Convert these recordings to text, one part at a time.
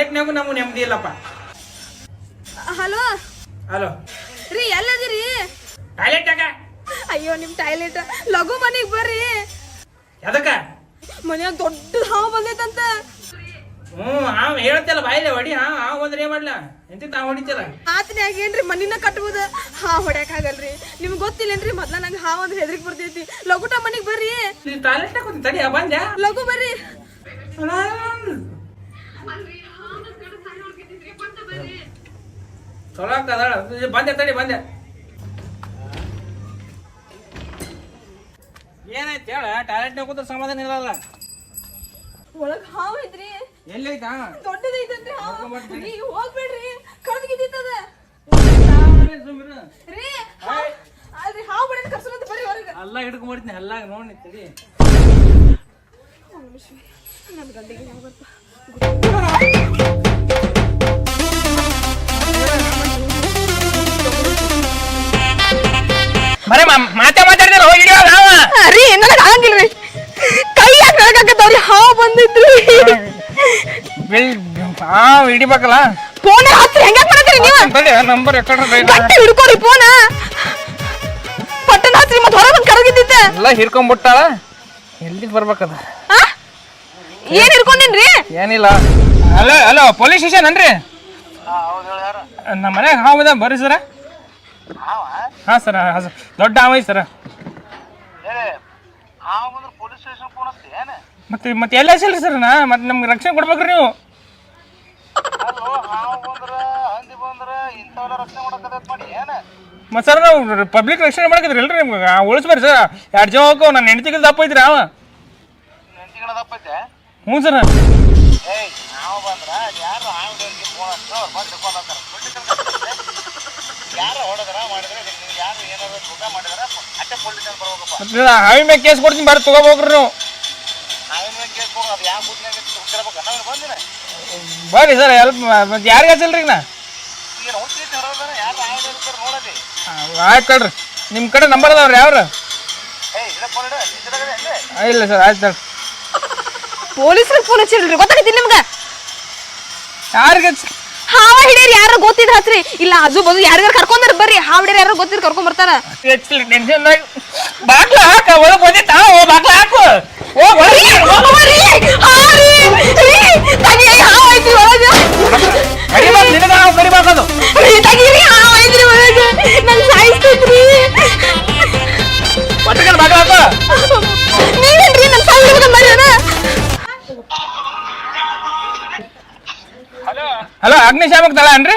ಟಾಯ್ಲೆಟ್ನಾಗೂ ನಮ್ಗೆ ನೆಮ್ಮದಿ ಇಲ್ಲಪ್ಪ. ಹಲೋ? ಹಲೋ. ರೀ ಎಲ್ಲದಿರಿ? ಟಾಯ್ಲೆಟ್ ಯಾಕ? ಅಯ್ಯೋ ನಿಮ್ಮ ಟಾಯ್ಲೆಟ್ ಲಘು ಮನೆಗ್ ಬರ್ರಿ. ಎದಕ್ಕ? ಮನ್ಯಾಗ ದೊಡ್ಡ ಹಾವು ಬಂದೈತಂತ. ಹ್ಞೂ ಹಾಂ ಹೇಳ್ತಿಲ್ಲ ಬಾಯಿಲೆ ಹೊಡಿ ಹಾಂ ಹಾವು ಬಂದ್ರೆ ಏನು ಮಾಡ್ಲ? ಎಂತ ತಾವು ಹೊಡಿತಿಲ್ಲ? ಆತನ್ಯಾಗ ಏನ್ರಿ ಮನಿನ ಕಟ್ಬೋದ? ಹಾ ಹೊಡ್ಯಾಕ ಆಗಲ್ರಿ. ನಿಮ್ಗೆ ಗೊತ್ತಿಲ್ಲೇನ್ರಿ ಮೊದ್ಲ ನಂಗೆ ಹಾವು ಅಂದ್ರೆ ಹೆದ್ರಿಗೆ ಬರ್ತೈತಿ. ಲಘುಟ ಮನಿಗೆ ಬರ್ರಿ. ನೀ ಟಾಯ್ಲೆಟ್ ಹಾಕೋತಿ ತಡಿ ಬಂದ್ಯಾ? ಲಘು ಬರ್ರಿ. ಚಲೋ ಆಗ್ತದ ಬಂದೆ ತಡಿ ಬಂದೆ. ಏನಾಯ್ತು ಹೇಳ? ಟಾಯ್ಲೆಟ್ನಾಗ ಕೂತ ಸಮಾಧಾನ ಇರಲ್ಲ. ಒಳಗ್ ಹಾವು ಐತ್ರಿ. ಎಲ್ಲೈತಾ? ದೊಡ್ಡದೈತಂತ್ರಿ ಹಾವು. ರೀ ಹೋಗ್ಬೇಡ್ರಿ. ಕಡ್ದಿಗಿದ್ದದ ರೀ ಅಲ್ರಿ ಹಾವು ಬಡಿನ ಕರ್ಸೋದಂತ ಬರೀ ಹೊರಗೆ. ಅಲ್ಲ ಹಿಡ್ಕೊಂಡ್ಬಿಡ್ತೀನಿ ಅಲ್ಲ ನೋಡಿ ತಡಿ. ನನ್ನ ಗಂಡಿಗೆ ಯಾವ ಬರ್ತ. ಬರೇ ಮಾತಾ ಮಾತಾಡಿದ್ರೆ ಹೋಗಿ ರೀ ನನಗೆ ಆಗಂಗಿಲ್ರಿ ಕೈ ಯಾಕೆ ನನಗಾಕತ್ತವ್ರಿ ಹಾವು ಬಂದಿದ್ರಿ ಬಿಲ್ ಹಾಂ ಹಿಡಿಬೇಕಲ್ಲ? ಫೋನ್ ಹತ್ರಿ ಹೆಂಗ ಮಾಡತ್ತೀರಿ ನೀವು? ತಡಿ ನಂಬರ್ ಎಕಡೆ ಗಟ್ಟಿ ಹಿಡ್ಕೊರಿ ಫೋನ್. ಪಟ್ಟಣ ಹತ್ರಿ ಮತ್ತೆ ಹೊರಗೆ ಬಂದು ಕರಗಿದ್ದಿದ್ದೆ. ಎಲ್ಲ ಹಿಡ್ಕೊಂಡ್ಬಿಟ್ಟಾಳ ಎಲ್ಲಿಗೆ ಬರ್ಬೇಕದ? ಆ? ಏನ್ ಹಿಡ್ಕೊಂಡಿನ್ರಿ? ಏನಿಲ್ಲ. ಹಲೋ ಹಲೋ ಪೊಲೀಸ್ ಸ್ಟೇಷನ್ ಅನ್ರಿ ನಮ್ಮ ಮನ್ಯಾಗ ಹಾವು ಇದೆ ಬರ್ರಿ ಸರ. ಹಾ ಸರ ದೊಡ್ಡ ಹಾವು ಐತಿ ಸರ. ಮತ್ತೆ ಮತ್ತೆ ಎಲ್ಲ ಹಸಿಲ್ರಿ ಸರ್ ನಾ? ಮತ್ತೆ ನಮ್ಗೆ ರಕ್ಷಣೆ ಕೊಡ್ಬೇಕ್ರಿ ನೀವು. ಮತ್ತೆ ಸರ್ ನಾವು ಪಬ್ಲಿಕ್ ರಕ್ಷಣೆ ಮಾಡಕದ್ರಿ ಇಲ್ರಿ ನಿಮ್ಗೆ? ಉಳಿಸ್ಬಾರಿ ಸರ್. ಎರಡು ಜನ ಹೋಗೋ ನನ್ನ ಹೆಂಡತಿಗೆ ದಪ್ಪ ಐತ್ರಿ ಅವ. ಹ್ಞೂ ಸರ್. ಮತ್ತೆ ಹಾವಿ ಮೇಲೆ ಕೇಸ್ ಕೊಡ್ತೀನಿ ಬರ್ರಿ ತಗೋಬೋಕ್ರಿ ನೀವು. ಬರ್ರಿ ಸರ್ ಎಲ್ಪ್ ಮತ್ತೆ ಯಾರಿಗೆ ಹಚ್ಚಲ್ರಿ ಈಗ ನಾ? ಆಯ್ತು ಕಳ್ರಿ ನಿಮ್ಮ ಕಡೆ ನಂಬರ್ ಅದಾವ್ರಿ ಯಾವ್ರು? ಇಲ್ಲ. ಸರ್ ಆಯ್ತು ಪೊಲೀಸ್ರಿಗೆ ಫೋನ್ ಹಚ್ಚಿಲ್ರಿ ಗೊತ್ತಾಗೈತಿ ನಿಮ್ಗೆ? ಯಾರಿಗೆ ಹಾವ ಹಿಡಿಯರ್ ಯಾರು ಗೊತ್ತಿದ್ರ ಹಚ್ರಿ ಇಲ್ಲ ಆಜು ಬಾಜು ಯಾರಿಗಾರ ಕರ್ಕೊಂಡ್ರ ಬರ್ರಿ. ಹಾವಿಡಿಯರ್ ಹಿಡಿಯರ್ ಯಾರು ಗೊತ್ತಿರ ಕರ್ಕೊಂಡ್ ಬರ್ತಾರ ಟೆನ್ಷನ್ ಬಾಗ್ಲ ಹಾಕ ಒಳಗೆ ಬಂದಿತ್ತ? ಅಗ್ನಿಶಾಮಕ ದಳ ಅನ್ರಿ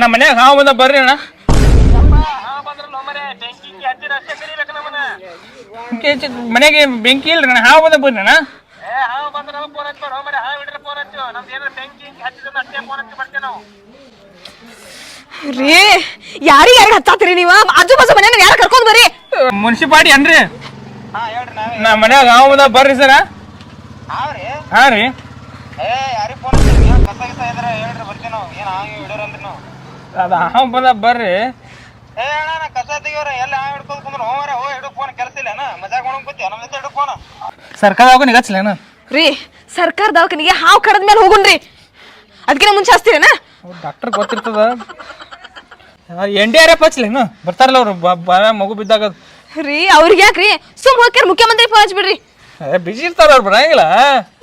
ನಮ್ಮ ಮನ್ಯಾಗ ಹಾವು ಬಂದ ಬರ್ರಿ ಅಣ್ಣ. ಮನೆಗೆ ಬೆಂಕಿ ಇಲ್ರಿ ಅಣ್ಣ ಹಾವು ಬಂದ ಬರ್ರಿ ಅಣ್ಣ. ರೀ ಯಾರಿಗೆ ಯಾರಿಗೆ ಹಚ್ಚಾತ್ರಿ ನೀವು? ಆಜು ಬಾಜು ಮನೆ ಯಾರು ಕರ್ಕೊಂಡ್ ಬರ್ರಿ? ಮುನ್ಸಿಪಾಲ್ಟಿ ಅನ್ರಿ ನಮ್ಮ ಮನ್ಯಾಗ ಹಾವು ಬಂದ ಬರ್ರಿ ಸರ. ಹಾ ರೀ. ಅದ ಹಾವು ಬಂದ ಬರ್ರಿ. ಸರ್ಕಾರ ಹೋಗಿ ನಿಗಚ್ಲೇನ ರೀ ಸರ್ಕಾರ ದವಾಖಾನಿಗೆ ಹಾವು ಕಡದ ಮೇಲೆ ಹೋಗುಣ್ರಿ. ಅದಕ್ಕಿಂತ ಮುಂಚೆ ಹಚ್ತೀರೇನ? ಡಾಕ್ಟರ್ ಗೊತ್ತಿರ್ತದ. ಎನ್ ಡಿ ಆರ್ ಎಫ್ ಹಚ್ಲೇನು ಬರ್ತಾರಲ್ಲ ಅವ್ರು ಬ- ಬ- ಮಗು ಬಿದ್ದಾಗ. ರೀ ಅವ್ರಿಗೆ ಯಾಕ್ರಿ ಸುಮ್ ಹೋಗ್ಯಾರ ಮುಖ್ಯಮಂತ್ರಿ ಫೋನ್ ಹಚ್ಬಿಡ್ರಿ. ಬಿಜಿ ಇರ್ತಾರ ಅವ್ರು ಬರಂಗಿಲ್ಲ.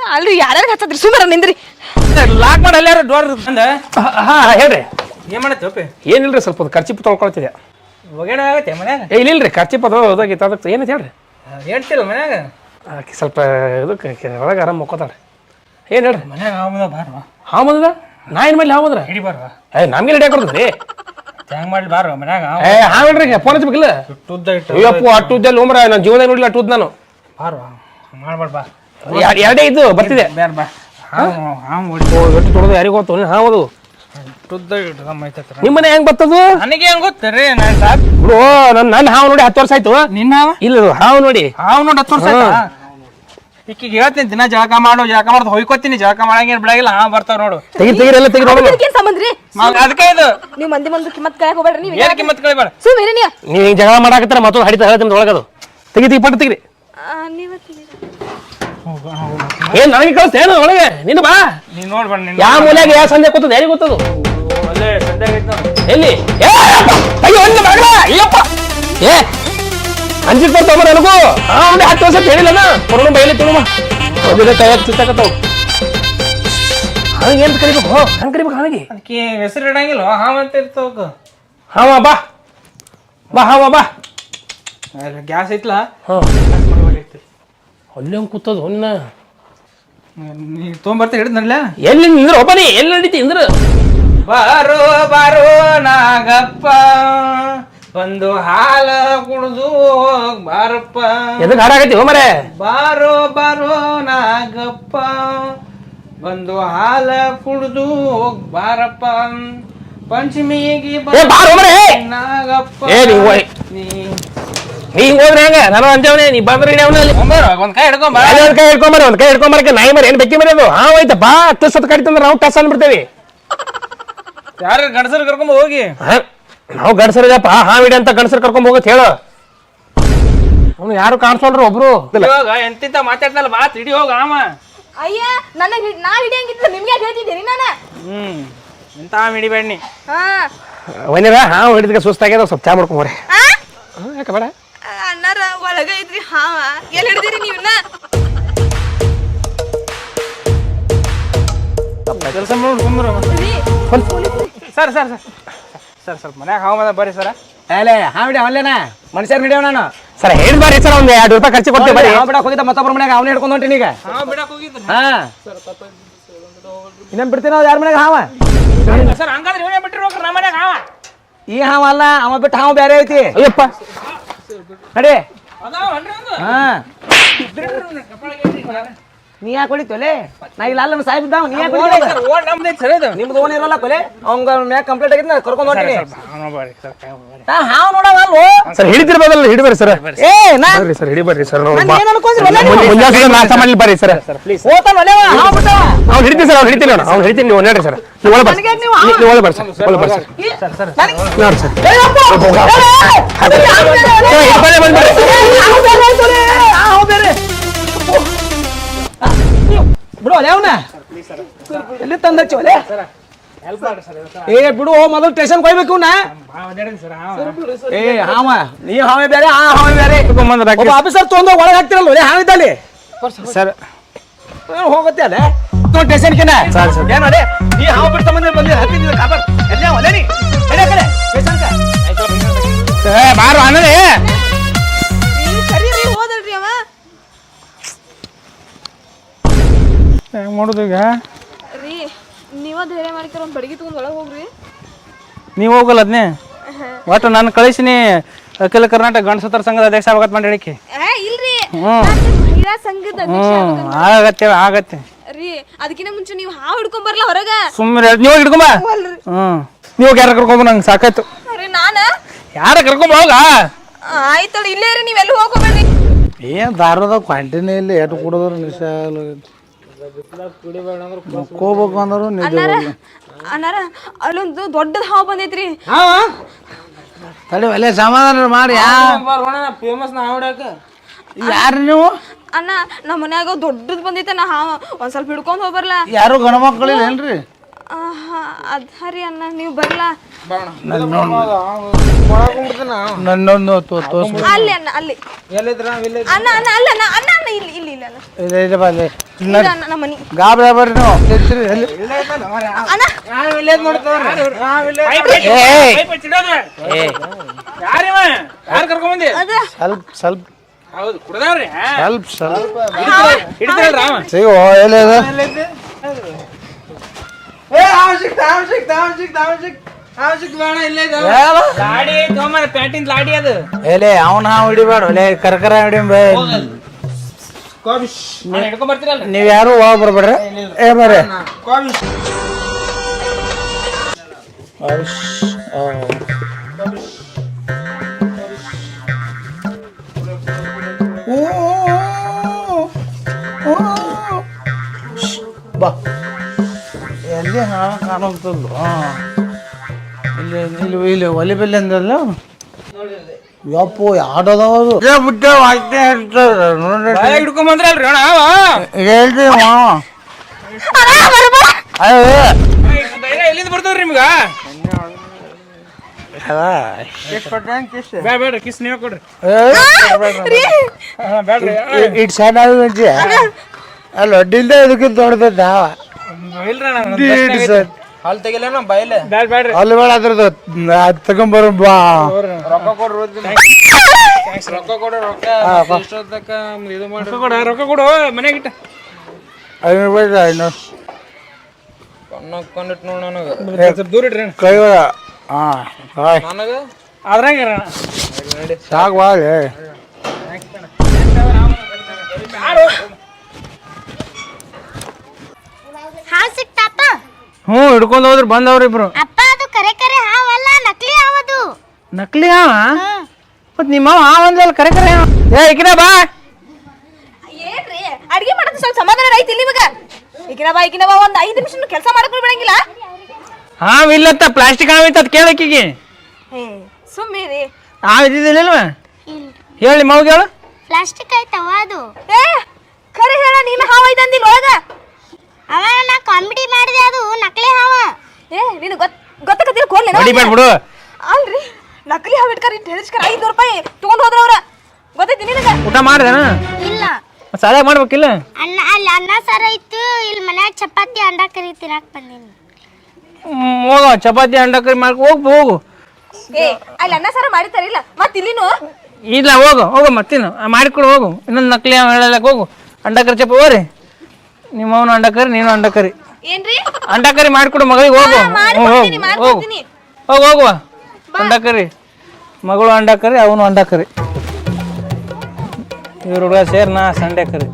ಅಲ್ರಿ ಯಾರ್ಯಾರು ಹಚ್ಚತ್ರಿ ಸುಮ್ಮನೆ ನಿಂದ್ರಿ. ಲಾಕ್ ಮಾಡಿ ಅಲ್ಲಾರ ಡೋರ್ ಹಾಂ ಹಾ ಹೇಳ್ರಿ. ಏನ್ ಮಾಡತ್ತೆ ಒಪ್ಪಿ ಏನಿಲ್ರಿ ಸ್ವಲ್ಪ ಅದು ಖರ್ಚಿಪ್ ತೊಳ್ಕೊಳ್ತಿದೆ ಒಗೇಣ ಆಗತ್ತೆ ಮನ್ಯಾಗ? ಏ ಇಲ್ಲಿಲ್ರಿ ಖರ್ಚಿಪ್ ಅದು ಅದಕ್ಕೆ ಏನೈತೆ ಹೇಳ್ರಿ? ಹೇಳ್ತಿಲ್ಲ ಮನ್ಯಾಗ? ಆಕಿ ಸ್ವಲ್ಪ ಇದಕ್ಕೆ ಒಳಗೆ ಆರಾಮ್ ಮಕ್ಕೋತಾಳ್ರಿ. ಏನು ಹೇಳ್ರಿ? ಮನ್ಯಾಗ ಹಾವು ಬಾರ್ವಾ? ನಾ ಏನು ಮಾಡಿ ಹಾವು ಬಂದ್ರ ಹಿಡಿ ಬಾರ್ವಾ? ಏ ನಮ್ಗೆ ರೆಡಿ ಹಾಕೊಡ್ರಿ ಹೆಂಗ್ ಮಾಡ್ಲಿ ಬಾರ್ವಾ ಮನ್ಯಾಗ ಏ ಹಾವು ಹೇಳ್ರಿ ಫೋನ್ ಹಚ್ಬೇಕಿಲ್ಲ? ಇಟ್ಟು ಅಯ್ಯಪ್ಪ ಅಟ್ಟು ಉದ್ದಲ್ಲಿ ಜೀವನದಾಗ ನೋಡಿಲ್ಲ ಅಟ್ಟು ಉದ್ದ ನಾನು. ಬಾರ್ವಾ ಮಾಡ್ಬಾರ್ದ ಬಾ. ಎರ್- ಎರಡೇ ಇದ್ದು ಬರ್ತಿದೆ. ಬಾ. ಎಷ್ಟು ತೊಡೋದು ಯಾರಿಗೂ ಗೊತ್ತು? ಹಾವು ಅದು ಹೆಂಗ್ ಬರ್ತದು? ನನಗೆ ಹೆಂಗ್ ಗೊತ್ತರಿ ನಾನು ಸಾಕ್. ಬಿಡು ನನ್ ನನ್ನ ಹಾವು ನೋಡಿ ಹತ್ತು ವರ್ಷ ಆಯ್ತು. ನಿನ್ನ ಹಾವ? ಇಲ್ಲ ಹಾವು ನೋಡಿ. ಹಾವ್ ನೋಡಿ ಹತ್ತು ವರ್ಷ ಆಯ್ತಾ? ಈಕಿಗೆ ಹೇಳ್ತೀನಿ ದಿನ ಜಳಕ ಮಾಡು ಜಳಕ ಮಾಡ್ದು ಹೊಯ್ಕೋತೀನಿ ಜಳಕ ಮಾಡಂಗೇನ್ ಬಿಡಾಗಿಲ್ಲ ಹಾ ಬರ್ತಾವ ನೋಡು. ತೆಗಿ ತೆಗಿರಿ ಎಲ್ಲ ತೆಗಿ ನೋಡೋಣ ಅದಕ್ಕೇನ್ ಸಂಬಂಧ ರೀ? ಅದಕ್ಕೆ ಇದು. ನೀವು ಮಂದಿ ಮಂದಿ ಕಿಮ್ಮತ್ ಕಾಯಕ್ ಹೋಗ್ಬೇಡ್ರಿ ನೀವು ಏನ್ ಕಿಮ್ಮತ್ ಕಳಿಬೇಡ? ಸುಮ್ಮನೆ ನೀವು. ನೀವು ಜಗಳ ಮಾಡಾಕತ್ತಾರ ಮತ್ತೊಂದು ಹಡಿತ ಹೇಳ್ತೀನಿ ಒಳಗದು ತೆಗಿ ತೆಗಿ ಪಟ್ಟು ತೆಗಿರಿ. ನೀವ ಏನ್ ನನಗೆ ಕಳಿಸ್ತೆ ಏನು ಒಳಗೆ? ನೀನು ಬಾ. ನೀನ್ ನೋಡ್ಬೇಡ ನಿನ್ನ ಯಾವ ಮೂಲೆಯಾಗ ಯಾವ ಸಂಜೆ ಕೂತದ ಯಾರಿಗೆ ಗೊತ್ತದು ಅಲ್ಲೇ ಸಂಜೆ ಆಗೈತ್ ನೋಡು. ಎಲ್ಲಿ? ಏ ಅಪ್ಪ, ಅಯ್ಯೋ ಒಂದು ಮಗಳ ಅಯ್ಯಪ್ಪ ಏ ಅಂಜಿಟ್ ಬರ್ತಾವ ನನಗೂ. ಹಾ ಒಂದು ಹತ್ತು ವರ್ಷ ಹೇಳಿಲ್ಲನ ಕೊರೋನ ಬೈಲಿ ತಿಳುಮ ಒಂದಿನ ಕೈಯಾಗ ಚುಚ್ಚಾಕತ್ತಾವ ಹಂಗೆ. ಏನು ಕರಿಬೇಕು ಹಂಗೆ ಕರಿಬೇಕು ಹಂಗೆ? ಅದಕ್ಕೆ ಹೆಸರು ಇಡಂಗಿಲ್ಲ ಹಾವ್ ಅಂತ ಇರ್ತಾವ ಹಾವ ಬಾ. ಬಾ ಹಾವ ಬಾ. ಗ್ಯಾಸ್ ಐತ್ಲಾ? ಹಾ ಅಲ್ಲಿ ಕೂತದ ಹೊನ್ನ. ನೀ ತೊಗೊಂಬರ್ತಿ ಹಿಡಿದ್ನಲ್ಲ ಎಲ್ಲಿ ನಿಂದ್ರ? ಒಬ್ಬನೇ ಎಲ್ಲಿ ನಡೀತಿ ಇಂದ್ರ? ಬಾರೋ ಬಾರೋ ನಾಗಪ್ಪ ಒಂದು ಹಾಲ ಕುಡ್ದು ಹೋಗ್ ಬಾರಪ್ಪ. ಎದಕ್ಕೆ ಹಾಡಾಕತ್ತಿ ಹೋಮರೆ ಬಾರೋ ಬಾರೋ ನಾಗಪ್ಪ ಒಂದು ಹಾಲ ಕುಡ್ದು ಹೋಗ್ ಬಾರಪ್ಪ. ಪಂಚಮಿಗೆ ಬಾ ಏ ಬಾರೋ ಮರೆ ನಾಗಪ್ಪ. ಏ, ನೀ ಹೋಯ್. ನೀ ನೀ ಹೋದ್ರೆ ಹೆಂಗ? ನಾನು ಅಂಜವನೇ ನೀ ಬಂದ್ರೆ ತೊಗೊಂಬಾರ, ಒಂದ್ ಕೈ ಹಿಡ್ಕೊಂಬ ಅಲ್ಲಿ ಒಂದ್ ಕೈ ಹಿಡ್ಕೊಂಬರ ಒಂದ್ ಕೈ ಹಿಡ್ಕೊಂಬರಕ್ಕೆ ನಾಯಿ ಮರಿ ಏನ್ ಬೆಕ್ಕಿ ಮರಿ ಅದು? ಹೋಯ್ತ ಐತ ಬಾ ಹತ್ತು ಸತ್ ಕಡಿತಂದ್ರೆ ನಾವು ಟಸ್ ಅಂದ್ಬಿಡ್ತೇವಿ. ಯಾರು ಗಂಡಸರು ಕರ್ಕೊಂಡ್ ಹೋಗಿ? ನಾವು ನಾವು ಗಂಡಸರಿದಪ್ಪ ಹಾ ಬಿಡಿ ಅಂತ ಗಂಡಸರು ಕರ್ಕೊಂಡ್ ಹೋಗತ್ ಹೇಳು. ಅವ್ನು ಯಾರು ಕಾಣಿಸೋಲ್ರಿ ಒಬ್ರು? ಇವಾಗ ಎಂತಿಂತ ಮಾತಾಡ್ತಲ್ಲ ಮಾತ್ ಹಿಡಿ ಹೋಗ ಆಮ. ಅಯ್ಯ ನನಗೆ ನಾ ಹಿಡಿಯಂಗಿತ್ತು ನಿಮ್ಗೆ ಹೇಳ್ತಿದ್ದೀನಿ ನಾನು? ಹ್ಮ್ ಎಂತ ಹಿಡಿಬೇಡಿ ಹಾ. ಒಂದಿನ ಹಾ ಹಿಡಿದಕ್ಕೆ ಸುಸ್ತಾಗ್ಯದ ಸ್ವಲ್ಪ ಚಾ ಮಾಡ್ಕೊಂಬರಿ ಆ? ಯಾಕೆ ಬೇಡ? ಅಣ್ಣಾರ ಒಳಗ ಇದ್ರಿ. ಹಾವ ಎಲ್ಲಿ ಹಿಡಿದಿರಿ ನೀವನ್ನ? ಕೆಲಸ ಮಾಡ್ಕೊಂಡ್ರು ಸರ್ ಸರ್ ಸರ್. ಸರ್ ಸ್ವಲ್ಪ ಮನ್ಯಾಗ ಹಾವ ಮದ ಬರ್ರಿ ಸರ. ಏಲೇ ಹಾಂ ಬಿಡಿ ಅವಲ್ಲೇನ ಮನುಷ್ಯರ್ ಹಿಡಿಯವ ನಾನು. ಸರ್ ಹೇಳಿ ಬಾರಿ ಸರ್ ಒಂದು ಎರಡು ರೂಪಾಯಿ ಖರ್ಚು ಕೊಡ್ತೀವಿ ಬರ್ರಿ ಹಾಂ ಬಿಡಕ್ಕೆ ಹೋಗಿದ್ದ ಮತ್ತೊಬ್ಬರ ಮನ್ಯಾಗ ಅವನೇ ಹಿಡ್ಕೊಂಡು ಹೊಂಟೀನಿ ಈಗ. ಹಾವ ಬಿಡಕ್ ಹೋಗಿದ್ರು? ಹಾ. ಇನ್ನೇನು ಬಿಡ್ತೀವಿ ನಾವು ಯಾರ ಮನ್ಯಾಗ ಹಾವ? ಸರ್ ಹಂಗಾದ್ರೆ ಇವನೇ ಬಿಟ್ಟಿರ್ಬೇಕು ನಮ್ಮ ಮನ್ಯಾಗ ಹಾವ. ಈ ಹಾವ ಅಲ್ಲ ಅವ ಬಿಟ್ಟು ಹಾವ ಬೇರೆ ಐತಿ. ಅಯ್ಯಪ್ಪ. ನಡಿ. ಹಾ. ನೀ ಯಾಕೆ ಹೊಡಿತೋಲೆ ನಾ ಇಲ್ಲ ಅಲ್ಲ ಸಾಹೇಬ್ ಇದ್ದಾವ ನೀ ಯಾಕೆ ಹೊಡಿತೋಲೆ ಸರ್ ಓಡ್ ನಮ್ದೈತಿ ಸರ್ ಇದು ನಿಮ್ದು ಓನ್ ಇರಲ್ಲ ಕೊಲೆ ಅವಂಗ ಮ್ಯಾಗ ಕಂಪ್ಲೇಂಟ್ ಆಗಿದ್ದ ಕರ್ಕೊಂಡು ಹೋಗ್ತೀನಿ ಸರ್ ನಾ ಹಾವ ನೋಡವ ಅಲ್ವೋ ಸರ್ ಹಿಡಿತಿರ್ಬೋದಲ್ಲ ಹಿಡಿಬರ್ರಿ ಸರ್ ಏ ನಾ ಬರ್ರಿ ಸರ್ ಹಿಡಿ ಬರ್ರಿ ಸರ್ ನಾನು? ಮುಂಜಾನೆ ನಾಷ್ಟ ಮಾಡಿ ಬರ್ರಿ ಸರ್ ಹೋತಾನ ಒಲೆವ ಹಾವ ಬಿಟ್ಟವ ಅವ್ನು ಹಿಡಿತೀನಿ ಸರ್ ಅವ್ನು ಹಿಡಿತೀನಿ ನಾನು ಅವ್ನು ಹಿಡಿತೀನಿ ನೀವು ನೋಡ್ರಿ ಸರ್ ನೀವು ಒಳ ಬರ್ರಿ ನೀವು ಒಳ ಬರ್ರಿ ಸರ್ ಒಳ ಬರ್ರಿ ಸರ್ ನೋಡಿ ಸರ್ ಏ ಅಪ್ಪ! ಬಿಡು ಅವನ? ಎಲ್ಲಿ ತಂದಚ್ಚಿ ಒಲೆ ಏ ಬಿಡು ಮೊದಲು ಸ್ಟೇಷನ್ ಕೊಯ್ಬೇಕು ನಾ ಏ ಹಾವ ನೀ ಹಾವೇ ಬೇರೆ ಆ ಹಾವೇ ಬೇರೆ. ಒಬ್ಬ ಆಫೀಸರ್ ತೊಂದ್ರೆ ಒಳಗೆ ಹಾಕ್ತಿರಲ್ಲ ಒಲೆ ಹಾವಿದ್ದಲ್ಲಿ ಸರ್. ಹೋಗುತ್ತೆ ತೋ ಸ್ಟೇಷನ್ ಕಿನ ಏನು ನೀ ಹಾವು ಬಿಟ್ಟು ಹತ್ತಿ ಎಲ್ಲ ಒಲೆ ನೀ? ಕಡೆ. ಸ್ಟೇಷನ್ಕ ಏ ಬಾರು ಅನ್ನಲೇ ಹೆಂಗ್ ಮಾಡೋದು ಈಗ? ರೀ ನೀವ ಧೈರ್ಯ ಮಾಡ್ತಾರ ಒಂದ್ ಬಡಗಿ ತಗೊಂಡ್ ಒಳಗ್ ಹೋಗ್ರಿ. ನೀವು ಹೋಗಲ್ಲ ಅದನ್ನೇ ಒಟ್ಟು ನಾನು ಕಳಿಸಿನಿ ಅಖಿಲ ಕರ್ನಾಟಕ ಗಣಸೂತ್ರ ಸಂಘದ ಅಧ್ಯಕ್ಷ ಆಗತ್ ಮಾಡಿ ಹೇಳಿಕೆ ಏ ಇಲ್ರಿ. ನಾನ್ ಮಹಿಳಾ ಸಂಘದ ಅಧ್ಯಕ್ಷ ಆಗ್ಬೇಕಂತ. ಆಗತ್ತೆ ಆಗತ್ತೆ. ರೀ ಅದಕ್ಕಿಂತ ಮುಂಚೆ ನೀವು ಹಾವು ಹಿಡ್ಕೊಂಡ್ ಬರ್ಲ ಹೊರಗ. ಸುಮ್ಮನೆ ನೀವು ಹಿಡ್ಕೊಂಬ ಹ್ಞೂ ನೀವು ಯಾರ ಕರ್ಕೊಂಬ ನಂಗೆ ಸಾಕಾಯ್ತು. ರೀ ನಾನ? ಯಾರ ಕರ್ಕೊಂಬ ಹೋಗ. ಆಯ್ತಲ್ಲ ಇಲ್ಲೇ ರೀ ನೀವ್ ಎಲ್ಲಿ ಹೋಗ್ಬೇಡ್ರಿ. ಏನ್ ದಾರದ ಕ್ವಾಂಟಿನಿ ಇಲ್ಲಿ ಎಟ್ಟು ಕೂಡ ನಿಶಾ ಮಕ್ಕೋಬೇಕು ಅಂದ್ರು ನಿದ್ದೆ ಅಣ್ಣಾರ ಅಣ್ಣಾರ ಅಲ್ಲೊಂದು ದೊಡ್ಡದ ಹಾವು ಬಂದೈತ್ರಿ. ತಡಿ ಒಲೆ ಸಮಾಧಾನ ಮಾಡಿ ಯಾ? ಫೇಮಸ್ ನಾ ಹೊಡ್ಯಾಕ. ಯಾರು ನೀವು? ಅಣ್ಣ ನಮ್ಮ ಮನ್ಯಾಗ ದೊಡ್ಡದ್ ಬಂದೈತೆ ನಾ ಹಾವ. ಒಂದ್ ಸ್ವಲ್ಪ ಹಿಡ್ಕೊಂಡ್ ಹೋಗ್ಬರ್ಲಾ? ಯಾರು ಗಣ ಮಕ್ಕಳಿಲ್ಲ ಏನ್ರಿ? ಅದ್ ಹರಿ ಅಣ್ಣ ನೀವು ಬರ್ಲಾ. ನನ್ನೊಂದು ತೋರ್ಸ್ ಅಲ್ಲಿ ಅಣ್ಣ ಅಲ್ಲಿ. ಅಣ್ಣ ಅಣ್ಣ ಅಲ್ಲ ಅಣ್ಣ ಅಣ್ಣ ಅಣ್ಣ ಇಲ್ಲಿ ಇಲ್ಲಿ ಇಲ್ಲ ಅಣ್ಣ. ಇಲ್ಲ ಇಲ್ಲ ಇಲ್ಲಿ. ಇಲ್ಲ ಅಣ್ಣ ನಮ್ಮ ಮನೆ. ಗಾಬರಿ ಬರ್ರಿ ನೀವು. ಎತ್ತಿರಿ, ಎಲ್ಲಿ? ಅಣ್ಣ. ಯಾರಿವ ಯಾರು ಕರ್ಕೊಂಬಂದಿ? ಬಂದಿ ಸ್ವಲ್ಪ ಸ್ವಲ್ಪ. ಹೌದು ಕುಡ್ದಾವ್ರಿ. ಸ್ವಲ್ಪ ಸ್ವಲ್ಪ. ಸಿಗೋ ಎಲ್ಲಿ ಅದ? ಲಾಡಿ ತೊಗೊಂಬರ ಪ್ಯಾಂಟಿನ ಲಾಡಿ ಅದು. ಎಲೆ ಅವನ ಹಾವು ಹಿಡಿಬೇಡ. ಒಲೆ ಕರ್ಕರ ಹಿಡಿ ಹಿಡ್ಕೊಂಡ್ ಬರ್ತೀರಲ್ಲ ನೀವ್ ಯಾರು ಒಳಗ್ ಬರ್ಬೇಡ್ರಿ? ಏ ಬರ್ರಿ. ಬಾ. ಹಾಂ ಕಾಣೋಗ್ತಲ್ಲ ಹಾಂ. ಇಲ್ಲಿ ಇಲ್ಲಿ ಇಲ್ಲಿ ಒಲಿ ಬೆಲೆ ಅಂದಲ್ಲ ಯಪ್ಪು ಯಾವ್ದದಾವ ಏ ಇದೇ ಬಿಟ್ಟೆ ವಾಯ್ತೆ ಹೇಳ್ತಾರೆ ನೋಡಿ ಹಿಡ್ಕೊಂಬಂದ್ರಲ್ರಿ ಅಣ್ಣ ಹೇಳ್ರಿ ಮಾವ ಅಯ್ಯೋ ಎಲ್ಲಿಂದ ಬರ್ತದ್ರಿ ನಿಮ್ಗ? ಸಣ್ಣ ಅಲ್ಲ ಅಡ್ಡಿಲ್ದ ಇದಕ್ಕಿಂತ ದೊಡ್ಡದ ಸರ್. ಹಾಲ್ ತೆಗಿಲೇನ ಬಯಲೆ ಬ್ಯಾಡ ಬೇಡ್ರಿ ಅಲ್ಲಿ ಬೇಡ ಅದ್ರದ್ದು. ಅದ್ ತಗೊಂಬರ ಬಾ. ರೊಕ್ಕ ಕೊಡ್ರಿ ರೊಕ್ಕ ಕೊಡು ರೊಕ್ಕ. ಇಷ್ಟೊತ್ತಕ್ಕ ಇದು ಮಾಡಿ. ರೊಕ್ಕ ಕೊಡು ರೊಕ್ಕ ಕೊಡು ಮನೆಗೆ ಇಟ್ಟ. ಐನೂರು ರೂಪಾಯಿ ಐನೂರು. ನೋಡು ನನಗೆ. ದೂರ ಕೈ ಹಾಂ ನನಗೆ? ಅದ್ರಾಗ ಸಾಕು ಬಾಳೆ ಹಾವು ಸಿಕ್ತಾಪ ಹ್ಞೂ ಹಿಡ್ಕೊಂಡು ಹೋದ್ರು ಬಂದವ್ರು ಇಬ್ರು ಅಪ್ಪ ಅದು ಕರೆ ಕರೆ ಹಾವಲ್ಲ ನಕಲಿ ಹಾವದು ನಕಲಿ ಹಾವ? ಮತ್ ನಿಮ್ಮ ಹಾವ ಅಂದ್ಲಲ್ಲ ಕರೆ ಕರೆ ಹಾವ. ಏ ಇಕಿನ ಬಾ. ಏನ್ರಿ? ಅಡ್ಗೆ ಮಾಡೋದು ಸ್ವಲ್ಪ ಸಮಾಧಾನ ಐತಿ ನಿಮಗ ಈಗಿನ ಬಾ ಇಕಿನ ಬಾ ಒಂದ್ ಐದು ನಿಮಿಷ ಕೆಲಸ ಮಾಡಕ್ ಬಿಡಂಗಿಲ್ಲ. ಹಾವ್ ಇಲ್ಲತ್ತ ಪ್ಲಾಸ್ಟಿಕ್ ಹಾವ್ ಇತ್ತ ಕೇಳಕ್ಕಿಗೆ ಏ ಸುಮ್ಮಿರಿ ಹಾವ್ ಇದ್ದಿದ್ದಿಲ್ಲ ಹೇಳಿ ಮೌಗೆ ಹೇಳು. ಪ್ಲಾಸ್ಟಿಕ್ ಆಯ್ತಾವ ಅದು. ಏ ಕರೆ ಹೇಳ ನೀನು ಹಾವ ಐತಂದಿಲ್ಲ ಒಳಗ. ಅವ ನಾ ಕಾಮಿಡಿ ಮಾಡಿದೆ ಅದು ನಕಲಿ ಹಾವ. ಏ ನೀನು ಗೊತ್ತ ಗೊತ್ತಾಗತ್ತಿಲ್ಲ ಕೋಲ್ಲೇನ ಹೊಡಿಬೇಡ ಬಿಡು ಅಲ್ರಿ ನಕಲಿ ಹಾವ ಇಟ್ಕರ ಹೇಳಿಸ್ಕರ ಐದ್ನೂರು ರೂಪಾಯಿ ತಗೊಂಡ್ ಹೋದ್ರ ಅವ್ರ ಗೊತ್ತೈತಿ ನಿನಗ? ಊಟ ಮಾಡ್ದೇನ? ಇಲ್ಲ. ಸಾಲ ಮಾಡ್ಬೇಕಿಲ್ಲ? ಅನ್ನ ಅಲ್ಲಿ ಅನ್ನ ಸಾರ ಇತ್ತು ಇಲ್ಲಿ ಮನ್ಯಾಗ ಚಪಾತಿ ಅಂಡ ಕರಿ ತಿನ್ನಾಕ ಬಂದೀನಿ. ಹೋಗ ಹೋಗು ಚಪಾತಿ ಅಂಡ ಕರಿ ಮಾಡ್ಕೊ ಹೋಗ್ ಹೋಗು. ಏ ಅಲ್ಲಿ ಅನ್ನ ಸಾರ ಮಾಡಿರ್ತಾರಿಲ್ಲ ಮತ್ತೆ ಇಲ್ಲಿನು? ಇಲ್ಲ ಹೋಗು ಹೋಗು ಮತ್ತಿನ ಮಾಡಿಕೊಡು ಹೋಗು. ಇನ್ನೊಂದು ನಕಲಿ ಹಾವ್ ಹೇಳಲಕ್ಕ ಹೋಗು. ಅಂಡ ಕರಿ ಚಪ್ಪ ಹೋರಿ ನಿಮ್ಮ ಅಂಡಕರಿ ಅಂಡ ಕರಿ ನೀನು ಅಂಡ ಕರಿ ಏನ್ರಿ? ಅಂಡ ಕರಿ ಮಾಡಿಕೊಡು ಮಗಳಿಗೆ ಹೋಗು. ಮಾಡ್ಕೊಡ್ತೀನಿ, ಹೋಗು ಹೋಗು. ಮಾಡ್ಕೊಡ್ತೀನಿ. ಹೋಗು. ಹೋಗುವ. ಅಂಡ ಕರಿ ಮಗಳು ಅಂಡ ಕರಿ ಅವನು ಅಂಡ ಕರಿ ಇವ್ರ ಹುಡುಗ ಸೇರ್ ನಾ ಸಂಡೆ ಕರಿ.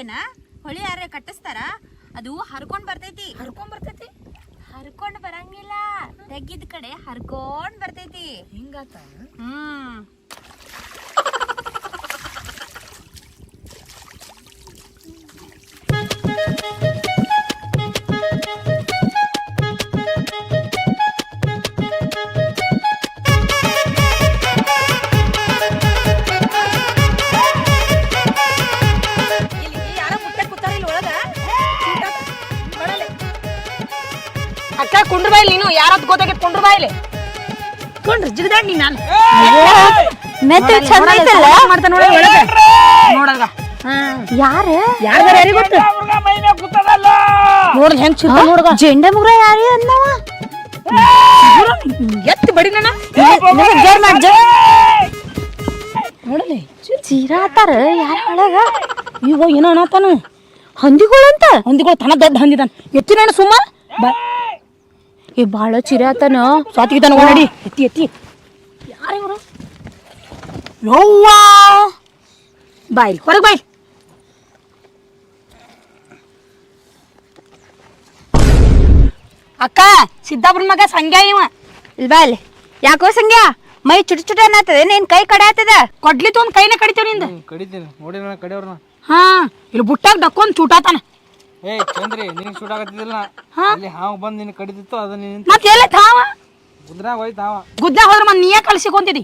ಏನ? ಹೊಳಿ ಯಾರೇ ಕಟ್ಟಿಸ್ತಾರ? ಅದು ಹರ್ಕೊಂಡ್ ಬರ್ತೈತಿ. ಹರ್ಕೊಂಡ್ ಬರ್ತೈತಿ? ಹರ್ಕೊಂಡ್ ಬರಂಗಿಲ್ಲ. ತೆಗ್ಗಿದ ಕಡೆ ಹರ್ಕೊಂಡ್ ಬರ್ತೈತಿ. ಹಿಂಗಾತ? ಹ್ಮ್. ಬಾಯಿಲ್ ಗೋದಾಗೆ ಕುಂಡ್ರ ಬಾಯಿಲಿ ಕೊಂಡ್ರಿ ಜಿಗದಾಡ್ ನೀ ನಾನು. ಮೆತ್ತೆ ಚಂದ ಐತಲ್ಲ? ಮಾಡ್ತಾನ ನೋಡ ಒಳಗೆ. ನೋಡಲ್ಗ ಯಾರು? ಯಾರ್ದಾರ ಯಾರಿಗೆ ಗೊತ್ತು? ನೋಡ್ರಿ ಹೆಂಗ್ ಚಿಕ್ಕ ನೋಡ್ಗ. ಜೆಂಡೆ ಮುಗ್ರ ಯಾರಿ ಅಂದವ? ಎತ್ತಿ ಬಡಿ ನನ್ನ ಜೋರ್ ಮಾಡ್ ನೋಡಲಿ ಚೀರಾತಾರ ಯಾರ ಒಳಗ? ಈಗ ಏನೋ ಅನ್ನತಾನ ಹಂದಿಗಳು ಅಂತ? ಹೊಂದಿಗಳು ತನ ದೊಡ್ಡ ಹಂದಿದಾನ ಎತ್ತಿನ ನಾನು ಸುಮ್ಮ. ಬಾ. ಏ ಭಾಳ ಚಿರಾತನ. ಆತನ ಓಡಿ ಓಡಾಡಿ ಎತ್ತಿ ಎತ್ತಿ. ಯಾರು ಇವರು? ಯವ್ವ! ಬಾಯ್ ಹೊರಗೆ ಬಾಯ್ ಅಕ್ಕ ಸಿದ್ದಾಪುರ ಮಗ ಸಂಗ್ಯಾ ಇವ. ಇಲ್ಲಿ ಬಾ ಇಲ್ಲಿ. ಯಾಕೋ ಸಂಗ್ಯಾ ಮೈ ಚುಟ ಚುಟ ಅನ್ನತ್ತದ ನಿನ್ ಕೈ ಕಡೆ ಆತದ ಕೊಡ್ಲಿ ತೊಂದ್ ಕೈನ ಕಡಿತೇವ್ನಿಂದ. ಕಡಿತೀನಿ. ನೋಡಿ ನಾನು ಕಡಿಯವ್ರನ್ನ. ಹಾ ಇಲ್ಲಿ ಬುಟ್ಟಾಗ ಡಕ್ಕೊಂದ್ ಚೂಟಾತಾನ. ಏ ಚಂದ್ರಿ ನಿನಗೆ ಶೂಟ್ ಆಗತ್ತಿದ್ದಿಲ್ಲ. ಅಲ್ಲಿ ಹಾವು ಬಂದು ನಿನ್ನ ಕಡಿದಿತ್ತು ಅದು ನೀನ್ ಮತ್ ಎಲ್ಲ ತಾವ ಗುದ್ರಾಗ ಹೋಯ್ತು ಹಾವ. ಗುದ್ದ ಹೋದ್ರ ಮತ್ ನೀಯೇ ಕಳ್ಸಿಕೊಂತಿದಿ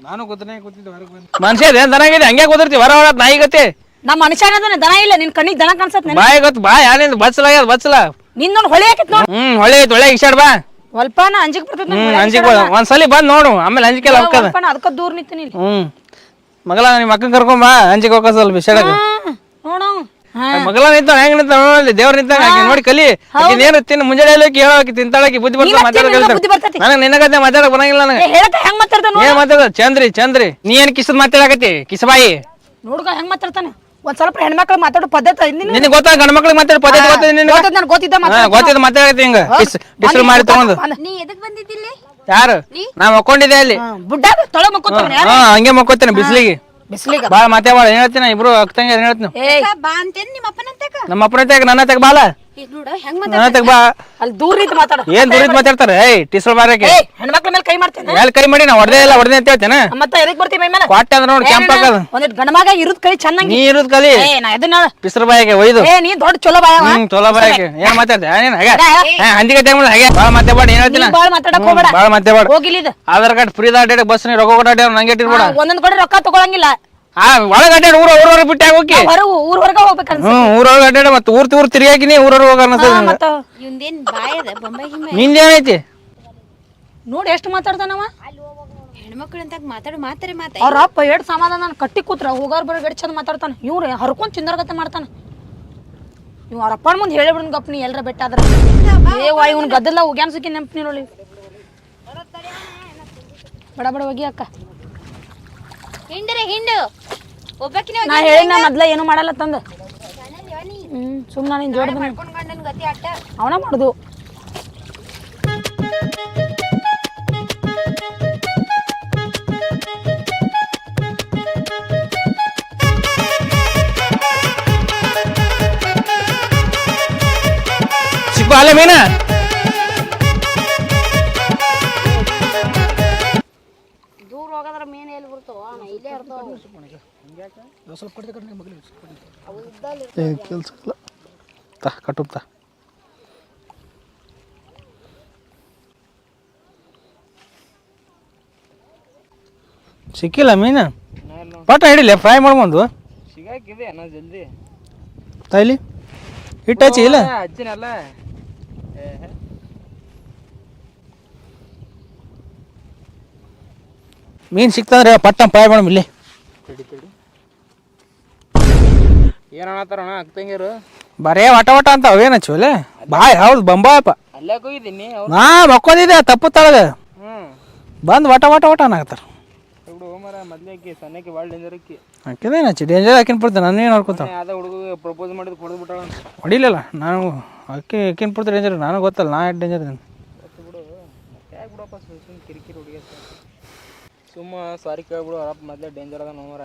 ನಾನು ಗುದ್ರನೇ ಕೂತಿದ್ದೆ ಹೊರಗೆ ಬಂದು. ಮನುಷ್ಯ ಅದೇನ್ ದನಾಗಿದೆ ಹಂಗೆ ಕೂತಿರ್ತಿ ಹೊರ ಹೊರ ನಾಯಿ ಗತಿ. ನಮ್ಮ ಮನುಷ್ಯ ಅನ್ನೋದನ್ನ ದನ ಇಲ್ಲ ನಿನ್ ಕಣ್ಣಿಗೆ ದನ ಕಾಣಿಸತ್ ನೆನ ಬಾಯ್ ಗೊತ್ತು ಬಾ ಯಾರಿಂದ ಬಚ್ಚಲಾಗ್ಯದ ಬಚ್ಚಲ ನಿನ್ನೊಂದು ಹೊಳೆ ಹಾಕಿತ್ ನೋಡ್. ಹ್ಮ್ ಹೊಳೆ ಐತಿ ಹೊಳೆ ಇಶಾಡ್ ಬಾ. ಒಲ್ಪನ ಅಂಜಿಕ್ ಬರ್ತದ ಹ್ಮ್ ಅಂಜಿಕೆ ಒಂದ್ಸಲಿ ಬಂದ್ ನೋಡು ಆಮೇಲೆ ಅಂಜಿಕೆ ಎಲ್ಲ ಹೋಗ್ತದ. ಸ್ವಲ್ಪನ ಅದಕ್ಕ ದೂರ ನಿಂತೀನಿ ಇಲ್ಲಿ. ಹ್ಮ್. ಮಗಳ ನಿಮ್ಮ ಅಕ್ಕನ ಕರ್ಕೊಂಬಾ ಅಂಜಿಕೆ ಹೋಗ ಸ್ವಲ್ಪ ಇಶಾಡಕ ನೋಡು ಮಗಲ ನಿಂತ ಹೆಂಗ್ ನಿಂತ ನೋಡಿ ದೇವ್ರ ನಿಂತ ನೋಡಿ ಕಲಿ. ಏನು ತಿನ್ನ ಮುಂಜಾನೆ ಹೇಳಕ್ ಹೇಳಕ್ ತಿಂತಾಳಕಿ ಬುದ್ಧಿ ಬರ್ತಾ ಮಾತಾಡ ನಿನಗೆ ಬುದ್ಧಿ ಬರ್ತೈತಿ. ನನಗೆ ನಿನ್ನಗತ್ತೆ ಮಾತಾಡಕ್ ಬರಂಗಿಲ್ಲ ನನಗೆ. ಹೇಳಕ ಹೆಂಗ್ ಮಾತಾಡ್ತಾನ ಏನ್ ಮಾತಾಡ ಚಂದ್ರಿ ಚಂದ್ರಿ. ನೀ ಏನ್ ಕಿಸದ್ ಮಾತಾಡಕತ್ತಿ? ಕಿಸಬಾಯಿ. ನೋಡ್ಕ ಹೆಂಗ್ ಮಾತಾಡ್ತಾನೆ? ಒಂದ್ ಸ್ವಲ್ಪ ಹೆಣ್ಮಕ್ಳು ಮಾತಾಡೋ ಪದ್ಧತಿ ನಿನಗೆ? ಗೊತ್ತಾ ಗಂಡ ಮಕ್ಳಿಗೆ ಮಾತಾಡ ಪದ್ಧತಿ ನಿನಗೆ? ಗೊತ್ತಿದ್ದ ಮಾತಾಡ. ಮಾತಾಡಕತ್ತಿ ಹಿಂಗ. ಬಿಸಿಲು ಮಾಡಿ ತಗೊಂಡು. ನೀ ಎದಕ್ ಬಂದಿದ್ದಿಲ್ಲಿ ಯಾರು? ನಾ? ಮಕ್ಕೊಂಡಿದ್ದೆ ಅಲ್ಲಿ. ಹಾ, ಬುಡ್ಡ ತೊಳೆ ಮಕ್ಕೋತಾನ ಹಾ ಹಂಗೆ ಮಕ್ಕೋತೇನೆ ಬಿಸ್ಲಿಗೆ. ಬಿಸ್ಲಿಗ. ಬಾಳ ಮಾತಾಡ ಏನ್ ಹೇಳ್ತೀನಿ ಇಬ್ರು ಅಕ್ಕಂಗೆ ಏನ್ ಹೇಳ್ತೀನಿ ಬಾ ಅಂತೇನ್ ನಿಮ್ಮ ಅಪ್ಪನಂತಕ ನಮ್ಮ ಅಪ್ಪನ ತೆಗ ನನ್ನ ತೆಗ ಬಾಲ. ಈಗ ನೋಡ ಹೆಂಗ್ ನನ್ನ ತೆಗ ಬಾ ಅಲ್ಲಿ ದೂರ ಇದ್ದು ಮಾತಾಡ. ಏನ್ ದುರಿದ್ ಮಾತಾಡ್ತಾರೆ? ಏಯ್ ಟಿಸ್ರು ಬಾರಕ್ಕೆ ಏಯ್ ಹೆಣ್ಮಕ್ಳ ಮೇಲೆ ಕೈ ಮಾಡ್ತೇನೆ ಎಲ್ಲಿ ಕೈ ಮಾಡಿ ನಾ ಹೊಡೆದೇ ಇಲ್ಲ ಹೊಡೆದೇ ಅಂತ ಹೇಳ್ತೇನೆ. ಮತ್ತೆ ಎದಕ್ ಬರ್ತೀವಿ ಮೈ ಮೇಲೆ? ಕೊಟ್ಟೆ ಅಂದ್ರೆ ನೋಡಿ ಕೆಂಪ್ ಆಗದ ಒಂದಿಟ್ ಗಣಮಗ ಇರುದ್ ಕೈ ಚೆನ್ನಾಗಿ. ನೀ ಇರುದ್ ಕಲಿ. ಏ ನಾ ಒಯ್ದು. ಏ ನೀ ದೊಡ್ಡ ಚಲೋ ಬಾಯ ಹ್ಮ್ ಚಲೋ ಬಾಯಿಗೆ ಏನ್ ಹಾಗೆ. ಹಾ ಹಂದಿಗೆ ಟೈಮ್ ಹಾಗೆ. ಬಾಳ ಮಾತಾಡ್ಬೇಡ ಏನ್ ಹೇಳ್ತೀನಿ ಬಾಳ್ ಮಾತಾಡಕ್ ಹೋಗ್ಬೇಡ. ಬಾಳ ಮಾತಾಡ್ಬೇಡ ಹೋಗಿಲ್ಲ ಇದು. ಆಧಾರ್ ಕಾರ್ಡ್ ಫ್ರೀ ದಾಟ ಬಸ್ ನೀ ರೊಕ್ಕ ಕೊಟ್ಟಾಡಿ ನಂಗೆ ಇಟ್ಟಿರ್ಬೇಡ. ಒಂದೊಂದ್ ಕಡೆ ರೊಕ್ಕ ತಗೊಳಂಗಿಲ್ಲ. ಆ ಒಳಗೆ ಅಡ್ಡಾಡಿ ಊರ ಊರವ್ರಿಗೆ ಬಿಟ್ಟು ಹೋಗಿ. ಹೊರಗ ಹೋಗ್ಬೇಕನ್ಸ ಹ್ಮ್ ಊರೊಳಗೆ ಅಡ್ಡಾಡಿ ಮತ್ತೆ ಊರ್ ಊರ್ ತಿರುಗಾಕಿನಿ ಊರವ್ರಿಗೆ ಹೋಗ ಅನ್ಸದ ಮತ್ತ ಇವಂದೇನ್ ಬಾಯದ ಬೊಂಬೈ ಹಿಮ್ಮೆ ನಿಂದೇನೈತಿ? ನೋಡಿ ಎಷ್ಟು ಮಾತಾಡ್ತಾನವ. ಹೆಣ್ಮಕ್ಳು ಅಂತ ಮಾತಾಡು ಮಾತಾರೆ ಮಾತ. ಅವ್ರ ಅಪ್ಪ ಎಷ್ಟ್ ಸಮಾಧಾನ ನಾನು ಕಟ್ಟಿ ಕೂತ್ರ ಹೋಗಾರ್ ಬರೋ ಗಡಿ ಚಂದ ಮಾತಾಡ್ತಾನ. ಇವ್ರು ಹರ್ಕೊಂಡ್ ಚಿಂದರ್ಗತೆ ಮಾಡ್ತಾನ. ಇವ್ ಅವ್ರ ಅಪ್ಪನ ಮುಂದೆ ಹೇಳಿಬಿಡ್ ಗಪ್ನಿ ಎಲ್ರ ಬೆಟ್ಟ ಆದ್ರ ಏ ವಾ ಇವ್ನ ಗದ್ದಲ ಹೋಗ್ಯಾನ್ ಸಿಕ್ಕಿ ನೆಂಪ್ ನೀರೊಳಿ ಬಡ ಬಡ ಹೋಗಿ ಅಕ್ಕ. ಹಿಂಡ್ರೆ ಹಿಂಡು. ಒಬ್ಬಕಿನ ನಾ ಹೇಳಿನ ಮೊದ್ಲ ಏನು ಮಾಡಲ್ಲ ತಂದ. ಹ್ಮ್ ಸುಮ್ ನಾನು ಜೋಡ್ ಗತಿ ಅಟ್ಟ. ಅವನ ಮಾಡುದು. ಸಿಕ್ಕು ಅಲ್ಲ ಮೀನ? ಕೆಲ್ಸ ಇಲ್ಲ ತಾ ಕಟ್ಟು ತಾ. ಸಿಕ್ಕಿಲ್ಲ ಮೀನ? ಪಟ ಹಿಡಿಲ್ಲ ಫ್ರೈ ಮಾಡ್ಬಂದು? ಸಿಗಾಕಿದೆ ನಾ ಜಲ್ದಿ. ತಾಯಿಲಿ ಹಿಟ್ಟು ಹಚ್ಚಿ ಇಲ್ಲ ಹಚ್ಚಿನಲ್ಲ. ಮೀನ್ ಸಿಕ್ತಂದ್ರೆ ಪಟ್ಟ ಫ್ರೈ ಮಾಡಮ್ ಇಲ್ಲಿ. ಏನ್ ಅಕ್ಕ ಅಕ್ತಂಗಿರು ಬರೇ ವಟ ವಟ ಅಂತ ಅವೇನ ಚೋಲೆ ಬಾಯ್ ಹೌದು ಬಂಬಾಯಪ್ಪ ಅಲ್ಲೇ ಹೋಗಿದ್ದೀನಿ ನಾ ಮಕ್ಕೊಂಡಿದ್ದೆ ತಪ್ಪು ತಳಗ ಬಂದು ವಟ ವಟ ವಟ ಅನ್ನಕತ್ತಾರ. ಹುಡುಗ ಹೋಮರ ಮೊದ್ಲೇಕಿ ಸಣ್ಣಕ್ಕೆ ಭಾಳ ಡೇಂಜರಕ್ಕಿ ಹಾಕಿದೇನು ಹಚ್ಚಿ? ಡೇಂಜರ್ ಹಾಕಿನ ನಾನು ಏನು ನೋಡ್ಕೊತಾವ ಯಾವ್ದ ಹುಡುಗ ಪ್ರಪೋಸ್ ಮಾಡಿದ್ ಕೊಡದ್ ಬಿಟ್ಟಾಳ ಹೊಡಿಲಿಲ್ಲ ನಾನು ಅಕ್ಕಿ ಅಕ್ಕಿನ ಬಿಡ್ತ ಡೇಂಜರ್ ನನಗೆ ಗೊತ್ತಲ್ಲ ನಾ ಎಷ್ಟು ಡೇಂಜರ್ ಇದ್ದೀನಿ ಬಿಡು ಯಾಕೆ ಬಿಡಪ್ಪ ಸುಮ್ ಸುಮ್ ಕಿರಿಕಿರಿ ಹುಡುಗ ಸುಮ್ಮ ಸಾರಿ ಕೇಳ್ಬಿಡು ಅವರಪ್ಪ ಮೊದ್ಲೇ ಡೇಂಜರ್ ಅದ ನೋಮರ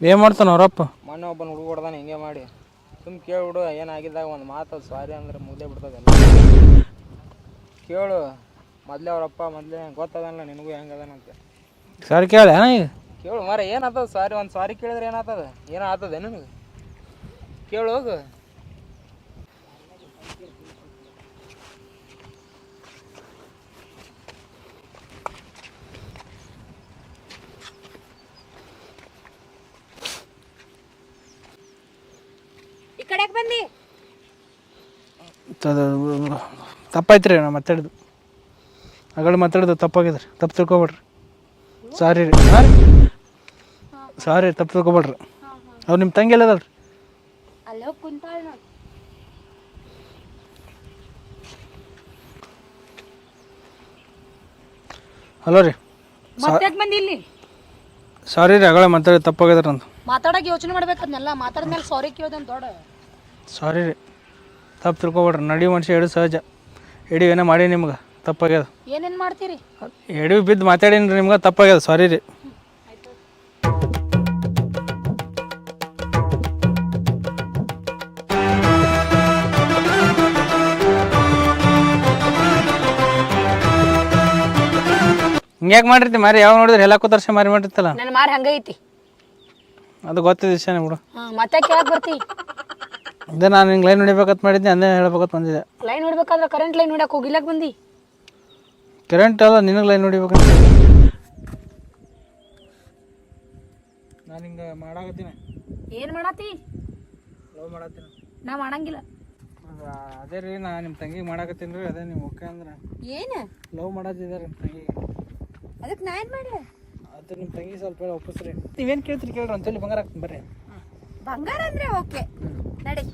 ಏನು ಮಾಡ್ತಾನ ಅವರಪ್ಪ? ಮೊನ್ನೆ ಒಬ್ಬನ ಹುಡುಗ ಹೊಡ್ದಾನ ಹಿಂಗೆ ಮಾಡಿ. ಸುಮ್ ಕೇಳ್ಬಿಡು ಏನಾಗಿದ್ದಾಗ ಒಂದು ಮಾತು ಸಾರಿ ಅಂದ್ರೆ ಮುದ್ದೆ ಬಿಡ್ತದೆ. ಕೇಳು. ಮೊದ್ಲೇ ಅವರಪ್ಪ ಮೊದ್ಲೇ ಗೊತ್ತದಲ್ಲ ನಿನಗೂ ಹೆಂಗದನಂತೆ ಸರಿ ಕೇಳ ಈಗ? ಕೇಳು ಮರ ಏನಾಗ್ತದ ಸಾರಿ ಒಂದು ಸಾರಿ ಕೇಳಿದ್ರೆ ಏನಾಗ್ತದ ಏನೋ ಆಗ್ತದೆ ನಿನಗೆ? ಕೇಳು ಹೋಗು. ಕಡೆಕ್ ಬಂದಿ ತಪ್ಪಾಯ್ತು ರೀ ನಾ ಮಾತಾಡಿದ್ದು ಅಗಳ ಮಾತಾಡಿದ್ದು ತಪ್ಪಾಗಿದ್ರಿ. ತಪ್ಪು ತಿಳ್ಕೊಬೇಡ್ರಿ. ಸಾರಿ ರೀ. ಸಾರಿ ತಪ್ಪು ತಿಳ್ಕೊಬೇಡ್ರಿ. ಅವ್ರು ನಿಮ್ಮ ತಂಗಿ ಎಲ್ಲದಲ್ರಿ ಅಲ್ಲೇ ಹೋಗಿ ಕುಂತಾಳ ನೋಡ್. ಹಲೋ ರೀ. ಮತ್ತೆ ಯಾಕೆ ಬಂದಿ ಇಲ್ಲಿ? ಸಾರಿ ರೀ ಅಗಳ ಮಾತಾಡಿ ತಪ್ಪಾಗಿದ್ರಿ ಅಂತ. ಮಾತಾಡೋಕೆ ಯೋಚನೆ ಮಾಡ್ಬೇಕದ್ನೆಲ್ಲ ಮಾತಾಡಿದ್ಮೇಲೆ ಸಾರಿ ಕೇಳ್ದೆ ದೊಡ್ಡ. ಸಾರಿ ರೀ. ತಪ್ಪು ತಿಳ್ಕೊಬೇಡ್ರಿ. ನಡಿ ಮನುಷ್ಯ ಹೇಳು ಸಹಜ. ಎಡಿ ಏನೋ ಮಾಡಿ ನಿಮ್ಗೆ ತಪ್ಪಾಗ್ಯದ. ಏನೇನ್ ಮಾಡ್ತೀರಿ? ಎಡಿ ಬಿದ್ದು ಮಾತಾಡೀನಿ ನಿಮ್ಗೆ ತಪ್ಪಾಗ್ಯದ. ಸಾರಿ ರೀ. ಹಿಂಗ್ಯಾಕೆ ಮಾಡಿರ್ತಿ ಮಾರಿ? ಯಾವ ನೋಡಿದ್ರೆ ಎಲ್ಲ ಕೂತರ್ಸಿ ಮಾರಿ ಮಾಡಿರ್ತಲ್ಲ. ನನ್ನ ಮಾರಿ ಹಂಗೈತಿ. ಅದು ಗೊತ್ತಿದೆ ವಿಷಯನೇ ಬಿಡು ಹಾ ಮತ್ತೆ ಕೇಳಕ್ ಬರ್ತಿ? ಅದೇ ನಾನು ಹಿಂಗೆ ಲೈನ್ ಹೊಡಿಬೇಕಂತ ಮಾಡಿದ್ದೆ ಅಂದೇ ಹೇಳ್ಬೇಕಂತ ಬಂದಿದೆ. ಲೈನ್ ಹೊಡ್ಬೇಕಾದ್ರೆ ಕರೆಂಟ್ ಲೈನ್ ಹೊಡ್ಯಾಕ ಹೋಗಿಲ್ಲಕ್ ಬಂದಿ? ಕರೆಂಟ್ ಅಲ್ಲ ನಿನಗೆ ಲೈನ್ ಹೊಡಿಬೇಕಂತ. ನಾನು ಹಿಂಗೆ ಮಾಡಾಕತ್ತೀನಿ. ಏನು ಮಾಡಾತಿ? ಲವ್ ಮಾಡತ್ತೀನಿ ನಾ ಮಾಡಂಗಿಲ್ಲ. ಅದೇ ರೀ ನಾ ನಿಮ್ಮ ತಂಗಿಗೆ ಮಾಡಾಕತ್ತೀನಿ ರೀ ಅದೇ ನೀವು ಓಕೆ ಅಂದ್ರೆ. ಏನು? ಲವ್ ಮಾಡತ್ತಿದ್ದಾರೆ ನಿಮ್ಮ ತಂಗಿಗೆ ಅದಕ್ಕೆ ನಾ ಏನ್ ಮಾಡಿ ಅದು ನಿಮ್ಮ ತಂಗಿ ಸ್ವಲ್ಪ ಒಪ್ಪಿಸ್ರಿ ನೀವೇನು ಕೇಳ್ತೀರಿ ಕೇಳ್ರಿ ಅಂತೇಳಿ ಬಂಗಾರ ಹಾಕ್ತೀನಿ ಬರ್ರಿ. ಬಂಗಾರ ಅಂದ್ರೆ ಓಕೆ. ನಡಿ.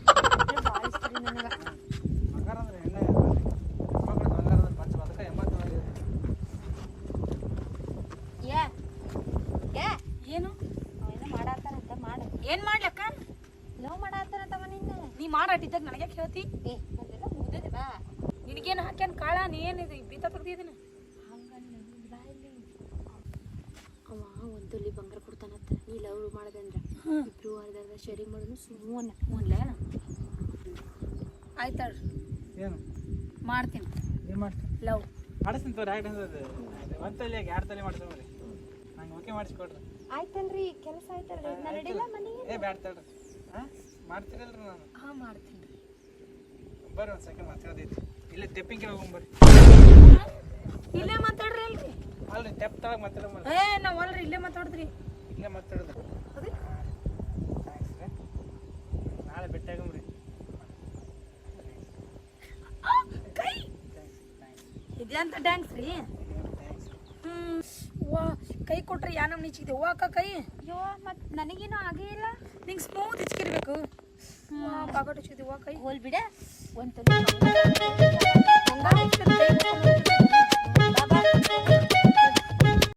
ಏನು? ಮಾಡಾತಾರಂತ ಮಾಡ. ಏನ್ ಮಾಡ್ಲಕ್ಕ ಲವ್ ಮಾಡಾತಾರಂತವ ನಿನ್ನ? ನೀ ಮಾಡಾಟಿದ್ದಾಗ ನನಗೆ ಹೇಳ್ತಿ? ಮುಗ್ದದೆ ನಿನಗೇನು ಹಾಕ್ಯಾನ ಕಾಳ? ಬೀತ ತೆಗ್ದಿದ್ದೀನಿ ಅವ ಬಂಗಾರ ಕೊಡ್ತಾನತ್ತ ನೀ ಲವ್ ಮಾಡದಂದ್ರ ಶೇರಿಂಗ್ ಮಾಡೋದು ಸುಮ್ಮನೆ ಹ್ಞೂನ್ಲೇ ಆಯ್ತು ಏನು? ಮಾಡ್ತೀನಿ. ಏನು ಮಾಡ್ತೀನಿ ಲವ್ ಮಾಡಿಸ್ತೀನಿ ತೋರಿ ಯಾಕೆ ಅದು ಒಂದು ತಲೆ ಎರಡು ತಲೆ ಮಾಡ್ತೀನಿ ಬರ್ರಿ ನಂಗೆ ಓಕೆ ಮಾಡಿಸ್ಕೊಡ್ರಿ. ಆಯ್ತಲ್ರಿ ಕೆಲಸ ಆಯ್ತಲ್ರಿ. ನಾ ಮನೆ ಮನೆಗೆ? ಏ ಬ್ಯಾಡ ತಡ್ರಿ ಹಾಂ? ಮಾಡ್ತೀರಲ್ರಿ ನಾನು. ಹಾಂ ಮಾಡ್ತೀನಿ. ಬರ್ರಿ ಒಂದು ಸೆಕೆಂಡ್ ಮಾತಾಡೋದೈತಿ ಇಲ್ಲೇ ತೆಪ್ಪಿಂಗ್ ಕೆಳಗೆ ಹೋಗ್ಬರ್ರಿ ಇಲ್ಲೇ ಮಾತಾಡ್ರಿ ಅಲ್ರಿ? ಅಲ್ರಿ ತೆಪ್ಪ ತಳಗೆ ಮಾತಾಡೋ ಏ ನಾವು ಅಲ್ರಿ ಇಲ್ಲೇ ಮಾತಾಡಿದ್ರಿ. ಇಲ್ಲೇ ಮಾತಾಡೋದು ಥ್ಯಾಂಕ್ಸ್ ರೀ ನಾಳೆ ಭೇಟಿಯಾಗಮ್ರಿ ರೀ? ವಾ ಕೈ ಕೊಟ್ರೆ ಯಾ ನಮ್ನಿ ನಿಚ್ಚಿದೆ ಹೂವ ಅಕ್ಕ ಕೈ. ಅಯ್ಯೋ ಮತ್ ನನಗೇನು ಆಗೇ ಇಲ್ಲ. ನಿಂಗೆ ಸ್ಮೂತ್ ಇಚ್ಕಿರ್ಬೇಕು ಹಚ್ಚಿದೆ ಹೂವ ಕೈ. ಹೋಲ್ ಬಿಡ. ಒಂದ್